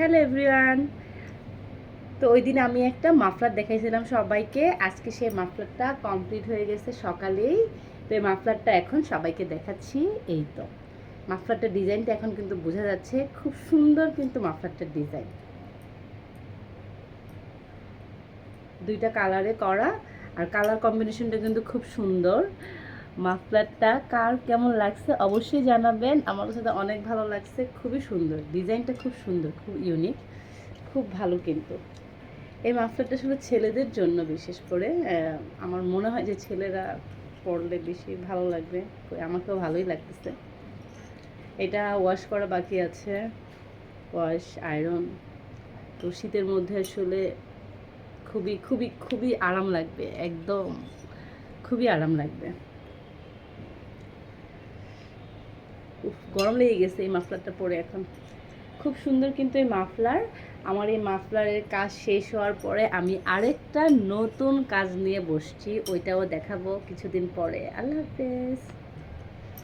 Hello everyone. তো ওই দিন আমি একটা মাফলার দেখাইছিলাম সবাইকে। আজকে সেই মাফলারটা কমপ্লিট হয়ে গেছে সকালেই। তো এই মাফলারটা এখন সবাইকে দেখাচ্ছি। এই তো। মাফলারটার ডিজাইনটা এখন কিন্তু বোঝা যাচ্ছে। খুব সুন্দর কিন্তু মাফলারটার ডিজাইন। দুইটা কালারে করা। আর কালার কম্বিনেশনটা কিন্তু খুব সুন্দর। মাফলারটা কার কেমন লাগছে অবশ্যই জানাবেন। আমার সাথে অনেক ভালো লাগছে, খুবই সুন্দর। ডিজাইনটা খুব সুন্দর, খুব ইউনিক খুব ভালো কিন্তু। এই মাফলারটা শুধু ছেলেদের জন্য বিশেষ করে। আমার মনে হয় যে ছেলেরা পরলে বেশি ভালো লাগবে, আমাকেও ভালোই লাগতেছে। এটা ওয়াশ করা বাকি আছে ওয়াশ আয়রন তো শীতের মধ্যে আসলে খুবই খুবই খুবই আরাম লাগবে, একদম খুবই আরাম লাগবে। উফ, গরম লেগে গেছে এই মাফলারটা পরে এখন। খুব সুন্দর কিন্তু এই মাফলার। আমার এই মাফলারের কাজ শেষ হওয়ার পরে আমি আরেকটা নতুন কাজ নিয়ে বসছি, ওইটাও দেখাবো কিছুদিন পরে। আল্লাহ হাফেজ।